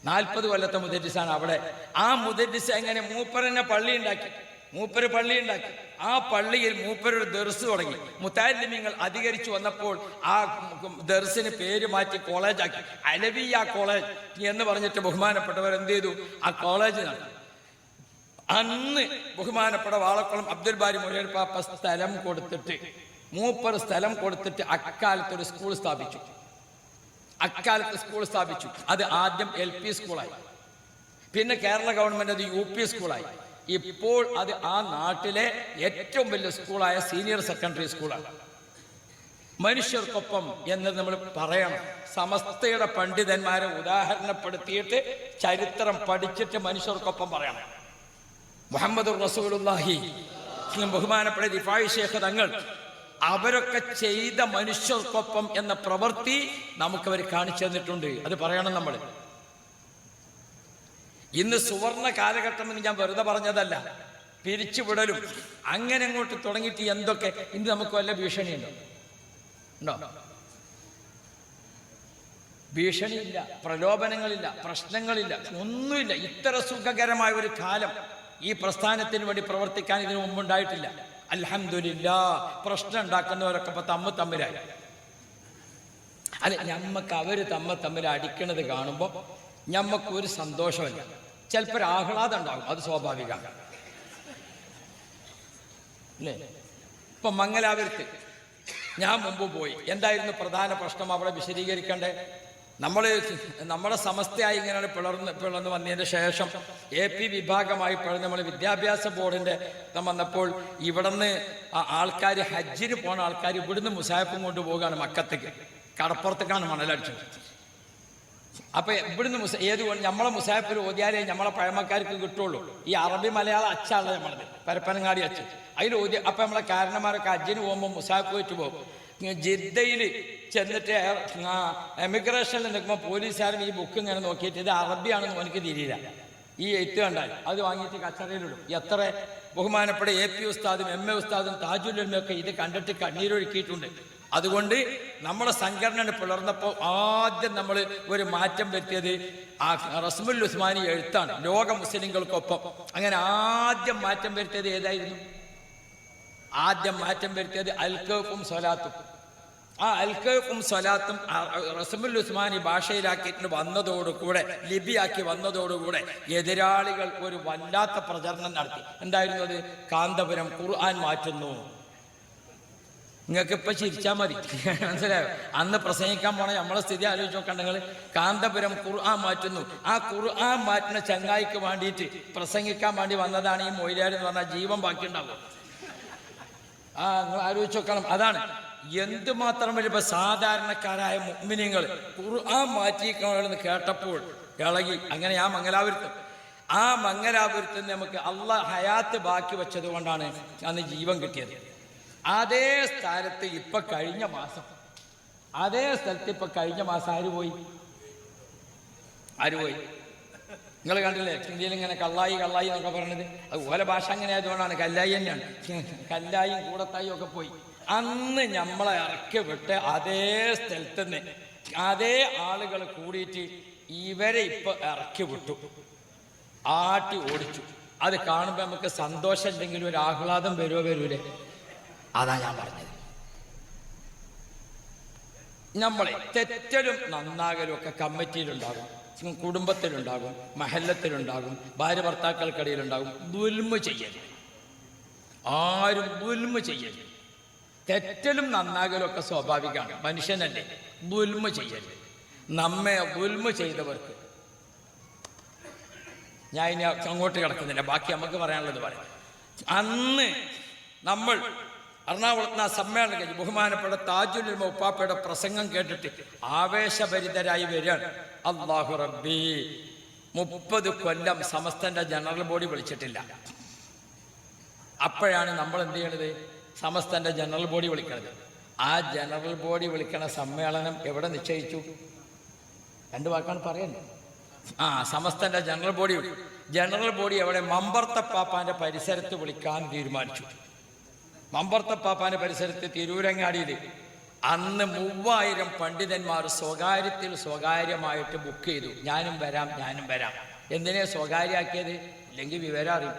നാൽപ്പത് കൊല്ലത്തെ മുദരിസാണ് അവിടെ. ആ മുദരിസ് എങ്ങനെ മൂപ്പറിനെ പള്ളി ഉണ്ടാക്കി? മൂപ്പര് പള്ളി ഉണ്ടാക്കി. ആ പള്ളിയിൽ മൂപ്പരൊരു ദർസ് തുടങ്ങി. മുത്താലിമ്യങ്ങൾ അധികരിച്ചു വന്നപ്പോൾ ആ ദർസിന് പേര് മാറ്റി കോളേജാക്കി. അലവിയ കോളേജ് എന്ന് പറഞ്ഞിട്ട് ബഹുമാനപ്പെട്ടവർ എന്ത് ചെയ്തു? ആ കോളേജ് നടത്തി. അന്ന് ബഹുമാനപ്പെട്ട വാളക്കുളം അബ്ദുൽ ബാരി മൊഴിയർ പാപ്പ സ്ഥലം കൊടുത്തിട്ട് മൂപ്പർ സ്ഥലം കൊടുത്തിട്ട് അക്കാലത്ത് ഒരു സ്കൂൾ സ്ഥാപിച്ചു. അക്കാലത്ത് സ്കൂൾ സ്ഥാപിച്ചു. അത് ആദ്യം എൽ പി സ്കൂളായി. പിന്നെ കേരള ഗവൺമെന്റ് അത് യു പി സ്കൂളായി. ഇപ്പോൾ അത് ആ നാട്ടിലെ ഏറ്റവും വലിയ സ്കൂളായ സീനിയർ സെക്കൻഡറി സ്കൂളാണ്. മനുഷ്യർക്കൊപ്പം എന്ന് നമ്മൾ പറയണം. സമസ്തയുടെ പണ്ഡിതന്മാരെ ഉദാഹരണപ്പെടുത്തിയിട്ട് ചരിത്രം പഠിച്ചിട്ട് മനുഷ്യർക്കൊപ്പം പറയണം. മുഹമ്മദ് റസൂലുല്ലാഹി ബഹുമാനപ്പെട്ട ദിഫായി ശേഖ തങ്ങൾ അവരൊക്കെ ചെയ്ത മനുഷ്യർക്കൊപ്പം എന്ന പ്രവൃത്തി നമുക്ക് അവർ കാണിച്ചു തന്നിട്ടുണ്ട്. അത് പറയണം നമ്മൾ ഇന്ന് സുവർണ കാലഘട്ടം എന്ന് ഞാൻ വെറുതെ പറഞ്ഞതല്ല. പിരിച്ചുവിടലും അങ്ങനെ അങ്ങോട്ട് തുടങ്ങിയിട്ട് എന്തൊക്കെ? ഇന്ന് നമുക്ക് വല്ല ഭീഷണിയുണ്ടോ? ഉണ്ടോ? ഭീഷണിയില്ല പ്രലോഭനങ്ങളില്ല പ്രശ്നങ്ങളില്ല ഒന്നുമില്ല. ഇത്ര സുഖകരമായ ഒരു കാലം ഈ പ്രസ്ഥാനത്തിന് വേണ്ടി പ്രവർത്തിക്കാൻ ഇതിനു മുമ്പുണ്ടായിട്ടില്ല. അലഹമില്ല പ്രശ്നം ഉണ്ടാക്കുന്നവരൊക്കെ ഇപ്പൊ തമ്മ തമ്മിലായി. അല്ല ഞമ്മക്ക് അവർ തമ്മ തമ്മിൽ അടിക്കണത് കാണുമ്പോൾ ഞമ്മക്ക് ഒരു സന്തോഷമല്ല. ചിലപ്പോൾ ആഹ്ലാദം ഉണ്ടാകും. അത് സ്വാഭാവികമാണ് അല്ലേ? ഇപ്പൊ മംഗലാപുരത്ത് ഞാൻ മുമ്പ് പോയി. എന്തായിരുന്നു പ്രധാന പ്രശ്നം അവിടെ വിശദീകരിക്കണ്ടേ? നമ്മൾ നമ്മുടെ സമസ്തയായി ഇങ്ങനെ പിളർന്ന് പിളർന്ന് വന്നതിന് ശേഷം എ പി വിഭാഗമായി പിളർന്ന് നമ്മൾ വിദ്യാഭ്യാസ ബോർഡിന്റെ ഇത് വന്നപ്പോൾ ഇവിടുന്ന് ആൾക്കാർ ഹജ്ജിന് പോണ ആൾക്കാർ ഇവിടുന്ന് മുസാഫും കൊണ്ട് പോവുകയാണ് മക്കത്തേക്ക്. കടപ്പുറത്തേക്കാണ് മണലടിച്ചത്. അപ്പൊ ഇവിടുന്ന് മുസ ഏതുകൊണ്ട് നമ്മളെ മുസാഫിർ ഓതിയാലേ നമ്മളെ പഴമക്കാർക്ക് കിട്ടുള്ളൂ. ഈ അറബി മലയാളം അച്ചാണ് നമ്മളത് പരപ്പനങ്ങാടി അച്ഛൻ അതിൽ ഓതി അപ്പൊ നമ്മളെ കാരണന്മാരൊക്കെ അജ്ജിന് പോകുമ്പോൾ മുസാഫ് പോയിട്ട് പോകും. ജിദ്ദയിൽ ചെന്നിട്ട് എമിഗ്രേഷനിൽ നിൽക്കുമ്പോൾ പോലീസുകാരൻ ഈ ബുക്ക് ഇങ്ങനെ നോക്കിയിട്ട് ഇത് അറബിയാണെന്ന് എനിക്ക് തിരിയില്ല. ഈ എഴുത്ത് കണ്ടാൽ അത് വാങ്ങിയിട്ട് കച്ചറയിലിടും എത്ര ബഹുമാനപ്പെട്ട എ പി ഉസ്താദും എം എ ഉസ്താദും താജുലും ഒക്കെ ഇത് കണ്ടിട്ട് കണ്ണീരൊഴുക്കിയിട്ടുണ്ട്. അതുകൊണ്ട് നമ്മുടെ സംഘടന പുലർന്നപ്പോൾ ആദ്യം നമ്മൾ ഒരു മാറ്റം വരുത്തിയത് ആ റസ്മുൽ ഉസ്മാനി എഴുത്താണ് ലോക മുസ്ലിങ്ങൾക്കൊപ്പം. അങ്ങനെ ആദ്യം മാറ്റം വരുത്തിയത് ഏതായിരുന്നു? ആദ്യം മാറ്റം വരുത്തിയത് അൽക്കഫും സ്വലാത്തും ആ അൽക്കഫും സ്വലാത്തും റസമുൽ ഉസ്മാനി ഭാഷയിലാക്കിയിട്ട് വന്നതോടുകൂടെ ലിപിയാക്കി വന്നതോടുകൂടെ എതിരാളികൾ ഒരു വല്ലാത്ത പ്രചരണം നടത്തി. എന്തായിരുന്നു അത്? കാന്തപുരം ഖുർആൻ മാറ്റുന്നു. നിങ്ങൾക്ക് ഇപ്പൊ ചിരിച്ചാൽ മതി. മനസ്സിലായോ? അന്ന് പ്രസംഗിക്കാൻ പോണ നമ്മളെ സ്ഥിതി ആലോചിച്ച് നോക്കണ്ടെങ്കിൽ കാന്തപുരം ഖുർആൻ മാറ്റുന്നു. ആ ഖുർആൻ മാറ്റുന്ന ചങ്ങായിക്ക് വേണ്ടിയിട്ട് പ്രസംഗിക്കാൻ വേണ്ടി വന്നതാണ് ഈ മൊയിലാരി എന്ന് പറഞ്ഞാൽ ജീവൻ ബാക്കിയുണ്ടാവും. ആ നിങ്ങൾ ആലോചിച്ച് നോക്കണം. അതാണ് എന്തുമാത്രം വലിയ സാധാരണക്കാരായ മുഗ്മിനിങ്ങൾ ഖുർആൻ മാറ്റിയിരിക്കണമെന്ന് കേട്ടപ്പോൾ ഇളകി. അങ്ങനെ ആ മംഗലാപുരത്ത്. ആ മംഗലാപുരത്ത് നമുക്ക് അള്ള ഹയാത്ത് ബാക്കി വെച്ചത് കൊണ്ടാണ് അന്ന് ജീവൻ കിട്ടിയത്. അതേ സ്ഥലത്ത് ഇപ്പൊ കഴിഞ്ഞ മാസം. അതേ സ്ഥലത്ത് ഇപ്പൊ കഴിഞ്ഞ മാസം ആര് പോയി? ആര് പോയി? നിങ്ങൾ കണ്ടില്ലേ? ഇന്ത്യയിൽ ഇങ്ങനെ കള്ളായി കള്ളായി എന്നൊക്കെ പറഞ്ഞത് അത് ഓല ഭാഷ അങ്ങനെ ആയതുകൊണ്ടാണ്. കല്ലായി തന്നെയാണ്. കല്ലായും കൂടത്തായും ഒക്കെ പോയി. അന്ന് നമ്മളെ ഇറക്കി വിട്ട് അതേ സ്ഥലത്ത് നിന്ന് അതേ ആളുകൾ കൂടിയിട്ട് ഇവരെ ഇപ്പൊ ഇറക്കി വിട്ടു. ആട്ടി ഓടിച്ചു. അത് കാണുമ്പോൾ നമുക്ക് സന്തോഷം ഉണ്ടെങ്കിലും ഒരു ആഹ്ലാദം വരുമോ വരൂലേ? അതാ ഞാൻ പറഞ്ഞത്. നമ്മളെ തെറ്റലും നന്നാകലും ഒക്കെ കമ്മിറ്റിയിലുണ്ടാകും. കുടുംബത്തിലുണ്ടാകും മഹല്ലത്തിലുണ്ടാകും ഭാര്യ ഭർത്താക്കൾക്കിടയിലുണ്ടാകും. ദുൽമ ചെയ്യരുത്. ആരും ദുൽമ ചെയ്യരുത്. തെറ്റലും നന്നാകലും ഒക്കെ സ്വാഭാവികമാണ്. മനുഷ്യനല്ലേ? ദുൽമ ചെയ്യരുത്. നമ്മെ ദുൽമ ചെയ്തവർക്ക് ഞാൻ ഇനി അങ്ങോട്ട് കിടക്കുന്നില്ല. ബാക്കി നമുക്ക് പറയാനുള്ളത് പറയാം. അന്ന് നമ്മൾ എറണാകുളത്ത് ആ സമ്മേളനം കഴിഞ്ഞ് ബഹുമാനപ്പെട്ട താജുൽ ഉപ്പാപ്പയുടെ പ്രസംഗം കേട്ടിട്ട് ആവേശഭരിതരായി വരികയാണ്. അള്ളാഹു റബ്ബി മുപ്പത് കൊല്ലം സമസ്തന്റെ ജനറൽ ബോഡി വിളിച്ചിട്ടില്ല. അപ്പോഴാണ് നമ്മൾ എന്ത് ചെയ്യണത്? സമസ്തന്റെ ജനറൽ ബോഡി വിളിക്കണത്. ആ ജനറൽ ബോഡി വിളിക്കണ സമ്മേളനം എവിടെ നിശ്ചയിച്ചു? രണ്ട് വാക്കാണ് പറയുന്നത് ആ സമസ്തന്റെ ജനറൽ ബോഡി ജനറൽ ബോഡി എവിടെ മമ്പർത്ത പാപ്പാന്റെ പരിസരത്ത് വിളിക്കാൻ തീരുമാനിച്ചു. മമ്പർത്തപ്പാപ്പാന്റെ പരിസരത്ത് തിരൂരങ്ങാടിയിൽ അന്ന് മൂവായിരം പണ്ഡിതന്മാർ സ്വകാര്യത്തിൽ സ്വകാര്യമായിട്ട് ബുക്ക് ചെയ്തു. ഞാനും വരാം ഞാനും വരാം. എന്തിനെ സ്വകാര്യമാക്കിയത്? ഇല്ലെങ്കിൽ വിവരം അറിയും.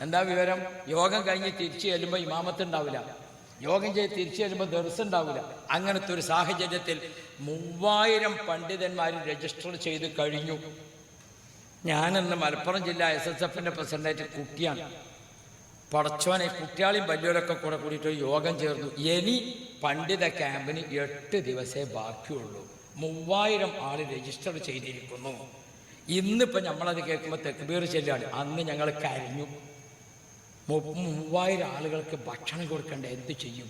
എന്താ വിവരം? യോഗം കഴിഞ്ഞ് തിരിച്ചു ചെല്ലുമ്പോൾ ഇമാമത്ത് ഉണ്ടാവില്ല. യോഗം ചെയ്ത് തിരിച്ചു ചെല്ലുമ്പോൾ ദർസ് ഉണ്ടാവില്ല. അങ്ങനത്തെ ഒരു സാഹചര്യത്തിൽ മൂവായിരം പണ്ഡിതന്മാർ രജിസ്റ്റർ ചെയ്ത് കഴിഞ്ഞു. ഞാനിന്ന് മലപ്പുറം ജില്ലാ എസ് എസ് എഫിന്റെ പ്രസിഡന്റായിട്ട് കുട്ടിയാണ്. പടച്ചോനെ കുട്ടിയാളെയും വലിയവരൊക്കെ കൂടെ കൂടിയിട്ട് യോഗം ചേർന്നു. ഇനി പണ്ഡിത ക്യാമ്പിന് എട്ട് ദിവസേ ബാക്കിയുള്ളൂ. മൂവായിരം ആൾ രജിസ്റ്റർ ചെയ്തിരിക്കുന്നു. ഇന്നിപ്പോൾ നമ്മളത് കേൾക്കുമ്പോൾ തെക്കുബീർ ചെല്ലാണ് അന്ന് ഞങ്ങൾ കരഞ്ഞു. മൂവായിരം ആളുകൾക്ക് ഭക്ഷണം കൊടുക്കേണ്ട? എന്ത് ചെയ്യും?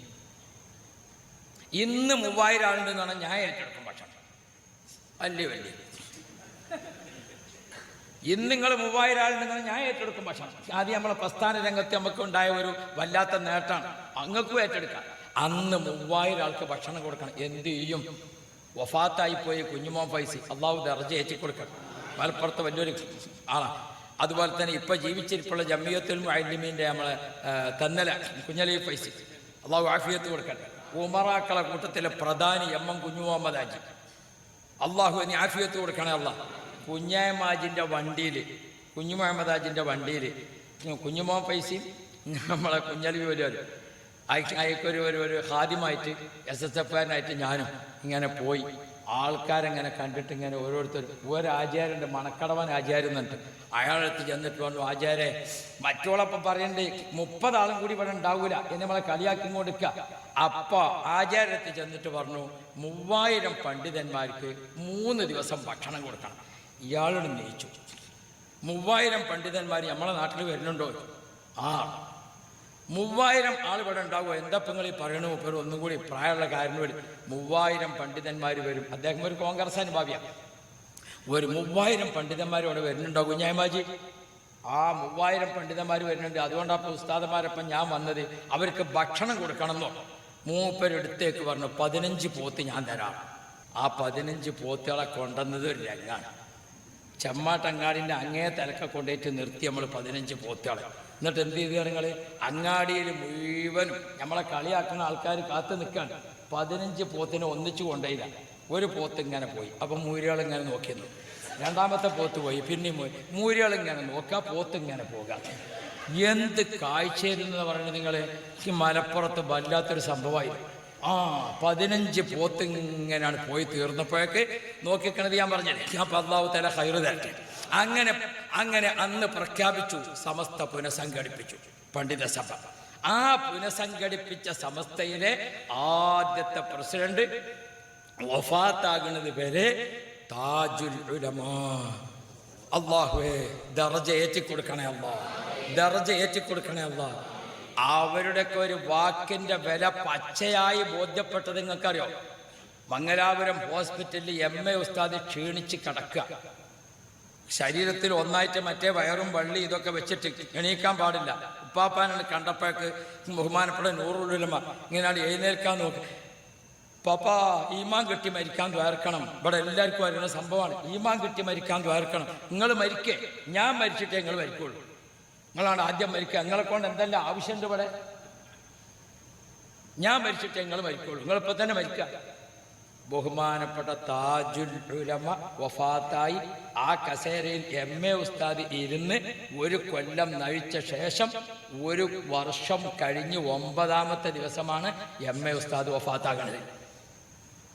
ഇന്ന് മൂവായിരം ആളുണ്ടെന്ന് പറഞ്ഞാൽ ഞാൻ ഏറ്റെടുക്കും ഭക്ഷണം. വലിയ വലിയ. ഇന്ന് നിങ്ങൾ മൂവായിരം നിങ്ങൾ ഞാൻ ഏറ്റെടുക്കും ഭക്ഷണം. ആദ്യം നമ്മളെ പ്രസ്ഥാന രംഗത്ത് നമുക്ക് ഉണ്ടായ ഒരു വല്ലാത്ത നേട്ടമാണ്. അങ്ങക്കും ഏറ്റെടുക്കാം. അന്ന് മൂവായിരം ആൾക്ക് ഭക്ഷണം കൊടുക്കണം. എന്ത് ചെയ്യും? വഫാത്തായി പോയി കുഞ്ഞുമോൻ ഫൈസി അള്ളാഹു ദർജ ഏറ്റി കൊടുക്കണം. മലപ്പുറത്ത് വലിയൊരു ആളാണ്. അതുപോലെ തന്നെ ഇപ്പം ജീവിച്ചിരിപ്പുള്ള ജമിയത്തുൽ മുഅല്ലിമീന്റെ നമ്മളെ തന്നല കുഞ്ഞലി ഫൈസി. അള്ളാഹു ആഫിയത്ത് കൊടുക്കട്ടെ. ഉമറാക്കളെ കൂട്ടത്തിലെ പ്രധാനി എം എം കുഞ്ഞു മുഹമ്മദ് ആജി അള്ളാഹു ഇനി ആഫിയത്ത് കൊടുക്കണേ അല്ല കുഞ്ഞായമാജിന്റെ വണ്ടിയിൽ കുഞ്ഞു മുഹമ്മദ് ആജിന്റെ വണ്ടിയിൽ കുഞ്ഞുമോൻ പൈസയും നമ്മളെ കുഞ്ഞലി വലിയൊരു അയക്കൊരു ഒരു ഒരു ഹാദ്യമായിട്ട് എസ് എസ് എഫുകാരനായിട്ട് ഞാനും ഇങ്ങനെ പോയി. ആൾക്കാരെങ്ങനെ കണ്ടിട്ട് ഇങ്ങനെ ഓരോരുത്തരും ഒരു ആചാര്യന്റെ മണക്കടവൻ ആചാര്യൻ എന്നുണ്ട് അയാളെടുത്ത് ചെന്നിട്ട് പറഞ്ഞു ആചാര്യെ മറ്റോളപ്പം പറയണ്ടേ മുപ്പതാളും കൂടി ഇവിടെ ഉണ്ടാവൂല എന്ന് നമ്മളെ കളിയാക്കി കൊടുക്കുക അപ്പോൾ ആചാര്യത്തിൽ ചെന്നിട്ട് പറഞ്ഞു മൂവായിരം പണ്ഡിതന്മാർക്ക് മൂന്ന് ദിവസം ഭക്ഷണം കൊടുക്കണം. ഇയാളോട് നയിച്ചു. മൂവായിരം പണ്ഡിതന്മാർ നമ്മളെ നാട്ടിൽ വരുന്നുണ്ടോ? ആ. മൂവായിരം ആൾ ഇവിടെ ഉണ്ടാകുമോ എന്തപ്പം നിങ്ങൾ ഈ പറയണു ഇപ്പോൾ ഒന്നും കൂടി പ്രായമുള്ള കാരണം വരും മൂവായിരം പണ്ഡിതന്മാർ വരും. അദ്ദേഹം ഒരു കോൺഗ്രസ് അനുഭാവിയാണ് ഒരു മൂവായിരം പണ്ഡിതന്മാർ ഇവിടെ വരുന്നുണ്ടോ കുഞ്ഞായ്മാജി ആ മൂവായിരം പണ്ഡിതന്മാർ വരുന്നുണ്ട്. അതുകൊണ്ടാണ് ഉസ്താദന്മാരപ്പം ഞാൻ വന്നത്. അവർക്ക് ഭക്ഷണം കൊടുക്കണമെന്നോ? മൂപ്പരെടുത്തേക്ക് പറഞ്ഞു പതിനഞ്ച് പോത്ത് ഞാൻ തരാം. ആ പതിനഞ്ച് പോത്തുകളെ കൊണ്ടുവന്നത് ഒരു രംഗാണ്. ചെമ്മാട്ടങ്ങാടിന്റെ അങ്ങേ തിരക്ക കൊണ്ടുപോയിട്ട് നിർത്തി നമ്മൾ പതിനഞ്ച് പോത്തുകളെ. എന്നിട്ട് എന്ത് ചെയ്തു നിങ്ങൾ അങ്ങാടിയിൽ മുഴുവനും നമ്മളെ കളിയാക്കുന്ന ആൾക്കാർ കാത്തു നിൽക്കാണ് പതിനഞ്ച് പോത്തിനെ ഒന്നിച്ചു കൊണ്ടേയില്ല. ഒരു പോത്ത് ഇങ്ങനെ പോയി. അപ്പം മൂരികൾ ഇങ്ങനെ നോക്കിയിരുന്നു. രണ്ടാമത്തെ പോത്ത് പോയി. പിന്നെ മൂരികൾ ഇങ്ങനെ നോക്കുക പോത്ത് ഇങ്ങനെ പോകാം. എന്ത് കാഴ്ചയെന്ന് പറയുന്നത് നിങ്ങൾ മലപ്പുറത്ത് വല്ലാത്തൊരു സംഭവമായി ആ പതിനഞ്ച് പോത്ത് ഇങ്ങനെയാണ് പോയി തീർന്നപ്പോഴേക്ക് നോക്കിക്കണത് ഞാൻ പറഞ്ഞത്. ഞാൻ പല്ലാവ് തല തരട്ടെ. അങ്ങനെ അങ്ങനെ അന്ന് പ്രഖ്യാപിച്ചു സമസ്ത പുനഃസംഘടിപ്പിച്ചു പണ്ഡിത സഭ. ആ പുനഃസംഘടിപ്പിച്ച സമസ്തയിലെ ആദ്യത്തെ പ്രസിഡന്റ് വഫാത്താകുന്നത് വരെ താജുൽ ഉലമാ. അള്ളാഹുവേ ദർജ ഏറ്റിക്കൊടുക്കണേ അള്ളാഹ് ദർജ ഏറ്റിക്കൊടുക്കണേ അല്ലാ അവരുടെയൊക്കെ ഒരു വാക്കിന്റെ വില പച്ചയായി ബോധ്യപ്പെട്ടത് നിങ്ങൾക്കറിയോ? മംഗലാപുരം ഹോസ്പിറ്റലിൽ എം എ ഉസ്താദ് ക്ഷീണിച്ച് കിടക്കുക. ശരീരത്തിൽ ഒന്നായിട്ട് മറ്റേ വയറും വള്ളി ഇതൊക്കെ വെച്ചിട്ട് എണീക്കാൻ പാടില്ല. ഉപ്പാപ്പാനാണ് കണ്ടപ്പോഴേക്ക് ബഹുമാനപ്പെട്ട നൂറുലുലമ ഇങ്ങനെയാണ് എഴുന്നേൽക്കാൻ നോക്കി. പപ്പാ ഈമാൻ കെട്ടി മരിക്കാൻ ദ്വാർക്കണം ഇവിടെ എല്ലാവർക്കും അറിയുന്ന സംഭവമാണ്. ഈമാൻ കെട്ടി മരിക്കാൻ ദ്വാർക്കണം നിങ്ങൾ മരിക്കേ. ഞാൻ മരിച്ചിട്ടേ നിങ്ങൾ മരിക്കുള്ളൂ. നിങ്ങളാണ് ആദ്യം മരിക്കുക. നിങ്ങളെ കൊണ്ട് എന്തെല്ലാം ആവശ്യമുണ്ട് ഇവിടെ? ഞാൻ മരിച്ചിട്ട് നിങ്ങൾ മരിക്കുള്ളൂ. നിങ്ങളിപ്പോൾ തന്നെ മരിക്കുക. ബഹുമാനപ്പെട്ട താജുൽ ഉലമ വഫാത്തായി ആ കസേരയിൽ എം എ ഉസ്താദ് ഇരുന്ന് ഒരു കൊല്ലം നഴിച്ച ശേഷം ഒരു വർഷം കഴിഞ്ഞ് ഒമ്പതാമത്തെ ദിവസമാണ് എം എ ഉസ്താദ് വഫാത്താകുന്നത്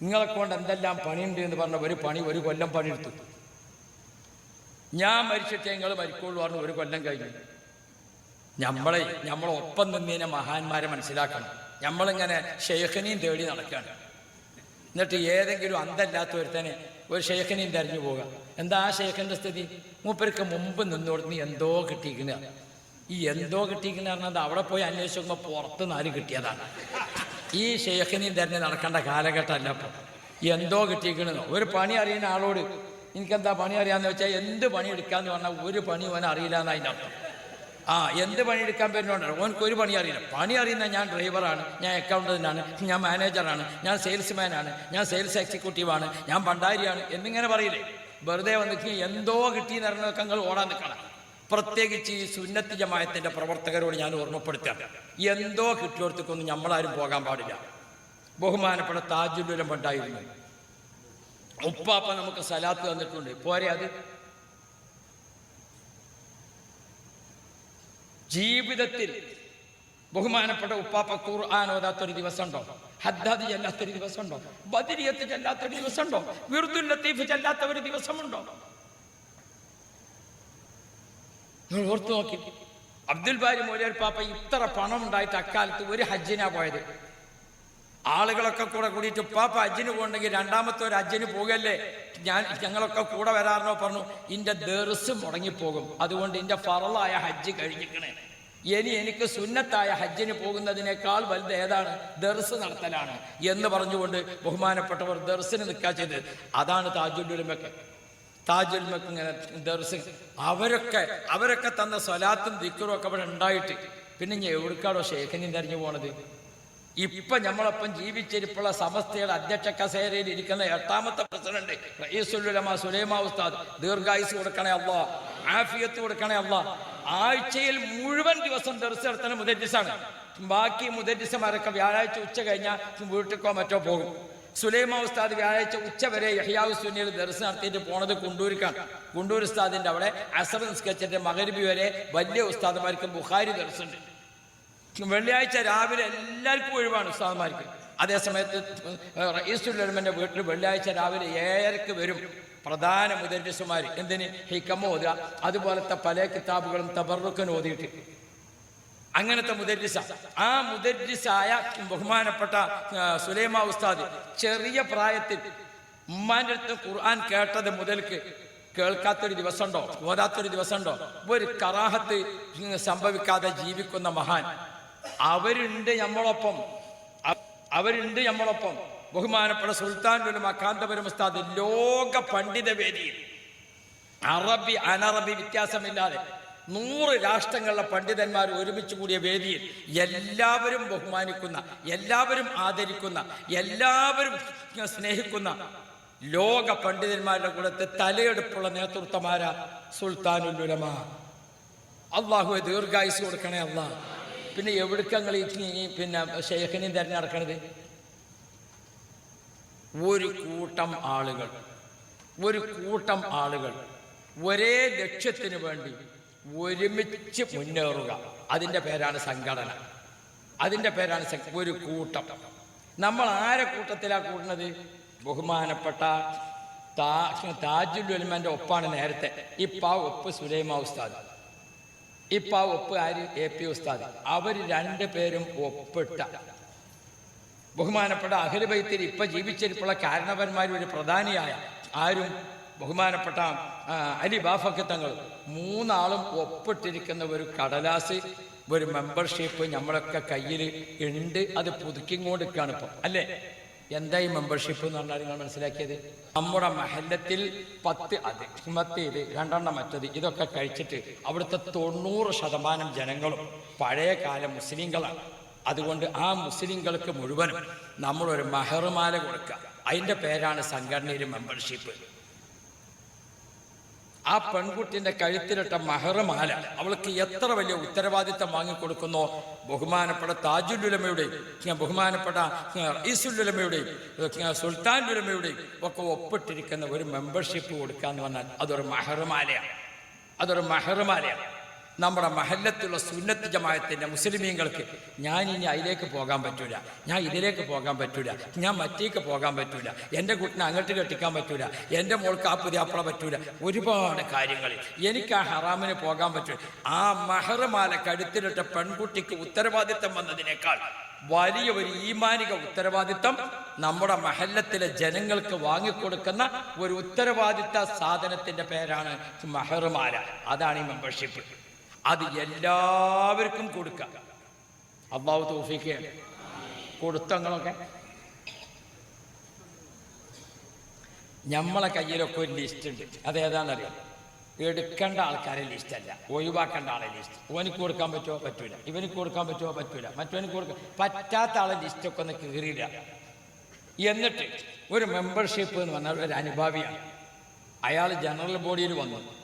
നിങ്ങളെ കൊണ്ട് എന്തെല്ലാം പണിയുണ്ട് എന്ന് പറഞ്ഞ ഒരു പണി ഒരു കൊല്ലം പണിയെടുത്തു. ഞാൻ മരിച്ചിട്ടേ നിങ്ങൾ മരിക്കുള്ളൂ പറഞ്ഞു ഒരു കൊല്ലം കഴിഞ്ഞു. നമ്മളെ നമ്മളൊപ്പം നിന്നതിനെ മഹാന്മാരെ മനസ്സിലാക്കണം. നമ്മളിങ്ങനെ ഷെയ്ഖിനെയും തേടി നടക്കുകയാണ് എന്നിട്ട് ഏതെങ്കിലും അന്തല്ലാത്ത ഒരുത്തനെ ഒരു ഷെയ്ഖിനെയും തെരഞ്ഞു പോവുക. എന്താ ആ ഷെയ്ഖിന്റെ സ്ഥിതി? മൂപ്പർക്ക് മുമ്പ് നിന്നോടുന്ന് എന്തോ കിട്ടിയിരിക്കുന്ന. ഈ എന്തോ കിട്ടിയിരിക്കുന്ന പറഞ്ഞത് അവിടെ പോയി അന്വേഷിക്കുമ്പോൾ പുറത്ത് നാല് കിട്ടിയതാണ്. ഈ ഷെയ്ഖിനെയും തെരഞ്ഞ് നടക്കേണ്ട കാലഘട്ടമല്ല അപ്പം എന്തോ കിട്ടിയിരിക്കണെന്ന് ഒരു പണി അറിയുന്ന ആളോട് എനിക്കെന്താ പണി അറിയാന്ന് വെച്ചാൽ എന്ത് പണി എടുക്കാന്ന് പറഞ്ഞാൽ ഒരു പണി ഓനെ അറിയില്ല എന്നതിന്റെ അർത്ഥം. ആ എന്ത് പണിയെടുക്കാൻ പറ്റുന്നുണ്ടോ? ഓനക്ക് ഒരു പണി അറിയില്ല. പണി അറിയുന്ന ഞാൻ ഡ്രൈവറാണ് ഞാൻ അക്കൗണ്ടന്റാണ് ഞാൻ മാനേജറാണ് ഞാൻ സെയിൽസ്മാനാണ് ഞാൻ സെയിൽസ് എക്സിക്യൂട്ടീവാണ് ഞാൻ ഭണ്ടാരിയാണ് എന്നിങ്ങനെ പറയില്ലേ? വെറുതെ വന്നിട്ട് എന്തോ കിട്ടി നിങ്ങൾ ഓടാൻ നിൽക്കണം. പ്രത്യേകിച്ച് ഈ സുന്നത്തി ജമായത്തിന്റെ പ്രവർത്തകരോട് ഞാൻ ഓർമ്മപ്പെടുത്തുകയാണ് എന്തോ കിട്ടിയോടത്തേക്കൊന്നും നമ്മളാരും പോകാൻ പാടില്ല. ബഹുമാനപ്പെട്ട താജുല്ലുലം ഉണ്ടായിരുന്നു. ഉപ്പാപ്പ നമുക്ക് സലാത്ത് തന്നിട്ടുണ്ട്. പോരെ അത്? ജീവിതത്തിൽ ബഹുമാനപ്പെട്ട ഉപ്പാപ്പ ഖുർആൻ ഓതാത്തൊരു ദിവസമുണ്ടോ? ഹദ്ദാദ് ചെല്ലാത്തൊരു ദിവസമുണ്ടോ? ബദിരിയത്ത് ചെല്ലാത്തൊരു ദിവസമുണ്ടോ? വിറുദുൽ ലത്തീഫ് ചെല്ലാത്ത ഒരു ദിവസമുണ്ടോ? നിങ്ങൾ ഓർത്തു നോക്കി. അബ്ദുൽ ബാരി മൗലിയാർ പാപ്പ ഇത്ര പണം ഉണ്ടായിട്ട് അക്കാലത്ത് ഒരു ഹജ്ജിനാ പോയത്. ആളുകളൊക്കെ കൂടെ കൂടിയിട്ട് പാപ്പ ഹജ്ജിന് പോകണമെങ്കിൽ രണ്ടാമത്തെ ഒരു ഹജ്ജിന് പോകല്ലേ ഞാൻ ഞങ്ങളൊക്കെ കൂടെ വരാറിനോ പറഞ്ഞു ഇന്റെ ദർസ് മുടങ്ങിപ്പോകും. അതുകൊണ്ട് ഇന്റെ ഫറലായ ഹജ്ജ് കഴിഞ്ഞിക്കണേ ഇനി എനിക്ക് സുന്നത്തായ ഹജ്ജിന് പോകുന്നതിനേക്കാൾ വലുത് ഏതാണ്? ദർസ് നടത്തലാണ് എന്ന് പറഞ്ഞുകൊണ്ട് ബഹുമാനപ്പെട്ടവർ ദർസിന് നിൽക്കാൻ ചെയ്തത്. അതാണ് താജുലുലമൊക്കെ താജുൽമക്ക് ഇങ്ങനെ ദർസ് അവരൊക്കെ അവരൊക്കെ തന്ന സ്വലാത്തും ദിക്കറും ഒക്കെ അവിടെ ഉണ്ടായിട്ട്. പിന്നെ ഞാൻ എവിടുക്കാടോ ഷേഖനി തെരഞ്ഞു പോണത്? ഇപ്പൊ നമ്മളൊപ്പം ജീവിച്ചിരിപ്പുള്ള സമസ്തയുടെ അധ്യക്ഷ കസേരയിൽ ഇരിക്കുന്ന എട്ടാമത്തെ പ്രസിഡന്റ് സുലൈമാ ഉസ്താദ് ദീർഘായുസ് കൊടുക്കണേ അല്ല ആഫിയത്ത് കൊടുക്കണേ അല്ല ആഴ്ചയിൽ മുഴുവൻ ദിവസം ദർസ് നടത്തുന്ന ബാക്കി മുദരിസമാരൊക്കെ വ്യാഴാഴ്ച ഉച്ച കഴിഞ്ഞാൽ വീട്ടിലേക്കോ മറ്റോ പോകും. സുലൈമ ഉസ്താദ് വ്യാഴാഴ്ച ഉച്ച വരെ യഹ്യാ സുന്നിയിൽ ദർസ് നടത്തിയിട്ട് പോണത് കുണ്ടൂരിക്കാണ് കുണ്ടൂർ ഉസ്താദിന്റെ അവിടെ അസർ നിസ്കരിച്ചിട്ട് മകരിബി വരെ വലിയ ഉസ്താദുമാർക്ക് ബുഖാരി ദർസുണ്ട്. വെള്ളിയാഴ്ച രാവിലെ എല്ലാവർക്കും ഒഴിവാണ് ഉസ്താദന്മാർക്ക് അതേസമയത്ത് റയീസുല്ലമന്റെ വീട്ടിൽ വെള്ളിയാഴ്ച രാവിലെ ഏഴരക്ക് വരും പ്രധാന മുദരിസുമാർ എന്തിന്? ഹിക്കമ്മ ഓതുക. അതുപോലത്തെ പല കിതാബുകളും തബറുക്കൻ ഓതിയിട്ട്. അങ്ങനത്തെ മുദരിസ. ആ മുദരിസായ ബഹുമാനപ്പെട്ട സുലൈമ ഉസ്താദ് ചെറിയ പ്രായത്തിൽ ഉമ്മാന്റെ അടുത്ത് ഖുർആൻ കേട്ടത് മുതൽക്ക് കേൾക്കാത്തൊരു ദിവസമുണ്ടോ? ഓതാത്തൊരു ദിവസമുണ്ടോ? ഒരു കറാഹത്ത് സംഭവിക്കാതെ ജീവിക്കുന്ന മഹാൻ. അവരുണ്ട് നമ്മളൊപ്പം അവരുണ്ട് നമ്മളൊപ്പം ബഹുമാനപ്പെട്ട സുൽത്താൻ ഉലമ അക്കാന്തപുരം ഉസ്താദ് ലോക പണ്ഡിത വേദിയിൽ. അറബി അനറബി വ്യത്യാസമില്ലാതെ നൂറ് രാഷ്ട്രങ്ങളിലെ പണ്ഡിതന്മാർ ഒരുമിച്ച് കൂടിയ വേദിയിൽ എല്ലാവരും ബഹുമാനിക്കുന്ന എല്ലാവരും ആദരിക്കുന്ന എല്ലാവരും സ്നേഹിക്കുന്ന ലോക പണ്ഡിതന്മാരുടെ കൂടത്തെ തലയെടുപ്പുള്ള നേതൃത്വമാരാ സുൽത്താനുലുലമ അള്ളാഹു ദീർഘായുസ് കൊടുക്കണേ അല്ലാ പിന്നെ എവിടുക്കങ്ങൾ ഈ പിന്നെ തന്നെ തിരഞ്ഞെടുക്കണത് ഒരു കൂട്ടം ആളുകൾ. ഒരു കൂട്ടം ആളുകൾ. ഒരേ ലക്ഷ്യത്തിന് വേണ്ടി ഒരുമിച്ച് മുന്നേറുക. അതിന്റെ പേരാണ് സംഘടന. അതിന്റെ പേരാണ് ഒരു കൂട്ടം. നമ്മൾ ആരെ കൂട്ടത്തിലാണ് കൂടുന്നത്? ബഹുമാനപ്പെട്ട താജുൽ ഉലമന്റെ ഒപ്പാണ് നേരത്തെ. ഇപ്പ ഒപ്പ് സുലൈമ ഉസ്താദ്. ഇപ്പ ഒപ്പ് ആര്? എ പി ഉസ്താദ്. അവർ രണ്ട് പേരും ഒപ്പിട്ട. ബഹുമാനപ്പെട്ട അഖിലബൈത്തിൽ ഇപ്പൊ ജീവിച്ചിരിപ്പുള്ള കാരണവന്മാർ ഒരു പ്രധാനിയായ ആരും ബഹുമാനപ്പെട്ട അലി ബാഫക്ക് തങ്ങൾ മൂന്നാളും ഒപ്പിട്ടിരിക്കുന്ന ഒരു കടലാസ് ഒരു മെമ്പർഷിപ്പ് നമ്മളൊക്കെ കയ്യിൽ ഉണ്ട് അത് പുതുക്കിക്കൊണ്ടിരിക്കുകയാണ് ഇപ്പം. അല്ലേ? എന്താ ഈ മെമ്പർഷിപ്പ് എന്ന് പറഞ്ഞാൽ നിങ്ങൾ മനസ്സിലാക്കിയത്? നമ്മുടെ മഹല്ലത്തിൽ പത്ത് അത് ഹിമത്തേത് രണ്ടെണ്ണം മറ്റത് ഇതൊക്കെ കഴിച്ചിട്ട് അവിടുത്തെ തൊണ്ണൂറ് ശതമാനം ജനങ്ങളും പഴയ കാല മുസ്ലിങ്ങളാണ്. അതുകൊണ്ട് ആ മുസ്ലിങ്ങൾക്ക് മുഴുവനും നമ്മളൊരു മഹറുമാല കൊടുക്കുക. അതിന്റെ പേരാണ് സംഘടനയിൽ മെമ്പർഷിപ്പ് ആ പെൺകുട്ടിന്റെ കഴുത്തിലിട്ട മഹറുമാല അവൾക്ക് എത്ര വലിയ ഉത്തരവാദിത്തം വാങ്ങിക്കൊടുക്കുന്നോ? ബഹുമാനപ്പെട്ട താജുലുലമയുടെയും ബഹുമാനപ്പെട്ട ഈസുലുലമയുടെയും സുൽത്താനുലമയുടെയും ഒക്കെ ഒപ്പിട്ടിരിക്കുന്ന ഒരു മെമ്പർഷിപ്പ് കൊടുക്കാന്ന് പറഞ്ഞാൽ അതൊരു മഹറുമാലയാണ്. അതൊരു മഹറുമാലയാണ്. നമ്മുടെ മഹല്ലത്തുള്ള സുന്നത്ത് ജമായത്തിന്റെ മുസ്ലിമീങ്ങൾക്ക് ഞാൻ ഇനി അതിലേക്ക് പോകാൻ പറ്റൂല. ഞാൻ ഇതിലേക്ക് പോകാൻ പറ്റൂല. ഞാൻ മറ്റേക്ക് പോകാൻ പറ്റൂല. എന്റെ കുട്ടിനെ അങ്ങോട്ട് കെട്ടിക്കാൻ പറ്റൂല. എന്റെ മോൾക്ക് ആ പുതിയാപ്പള പറ്റൂല. ഒരുപാട് കാര്യങ്ങളിൽ എനിക്ക് ആ ഹറാമിന് പോകാൻ പറ്റൂല. ആ മഹറുമാല കഴുത്തിലിട്ട പെൺകുട്ടിക്ക് ഉത്തരവാദിത്തം വന്നതിനേക്കാൾ വലിയ ഒരു ഈമാനിക ഉത്തരവാദിത്തം നമ്മുടെ മഹല്ലത്തിലെ ജനങ്ങൾക്ക് വാങ്ങിക്കൊടുക്കുന്ന ഒരു ഉത്തരവാദിത്ത സാധനത്തിന്റെ പേരാണ് മഹറുമാല. അതാണ് ഈ മെമ്പർഷിപ്പ് അത് എല്ലാവർക്കും കൊടുക്കാം. അള്ളാഹു തോഫിക്കുകയാണ് കൊടുത്തങ്ങളൊക്കെ. നമ്മളെ കയ്യിലൊക്കെ ഒരു ലിസ്റ്റ് ഉണ്ട്. അതേതാണെന്നറിയാം എടുക്കേണ്ട ആൾക്കാരെ ലിസ്റ്റ് അല്ല. ഒഴിവാക്കേണ്ട ആളെ ലിസ്റ്റ് ഓനിക്ക് കൊടുക്കാൻ പറ്റുമോ പറ്റൂല. ഇവനിക്ക് കൊടുക്കാൻ പറ്റുമോ പറ്റൂല. മറ്റവനിക്ക് കൊടുക്കാൻ പറ്റാത്ത ആളെ ലിസ്റ്റൊക്കെ ഒന്ന് കീറിയിടുക. എന്നിട്ട് ഒരു മെമ്പർഷിപ്പ് എന്ന് പറഞ്ഞാൽ ഒരു അനുഭാവിയാണ്. അയാൾ ജനറൽ ബോഡിയിൽ വന്നു.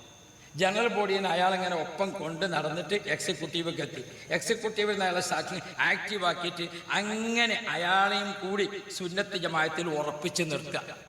ജനറൽ ബോഡിയിൽ നിന്ന് അയാളിങ്ങനെ ഒപ്പം കൊണ്ട് നടന്നിട്ട് എക്സിക്യൂട്ടീവൊക്കെ എത്തി. എക്സിക്യൂട്ടീവിൽ നിന്ന് അയാളെ സാക്ഷി ആക്റ്റീവ് ആക്കിയിട്ട് അങ്ങനെ അയാളെയും കൂടി സുന്നത്ത് ജമായത്തിൽ ഉറപ്പിച്ച് നിർത്തുക.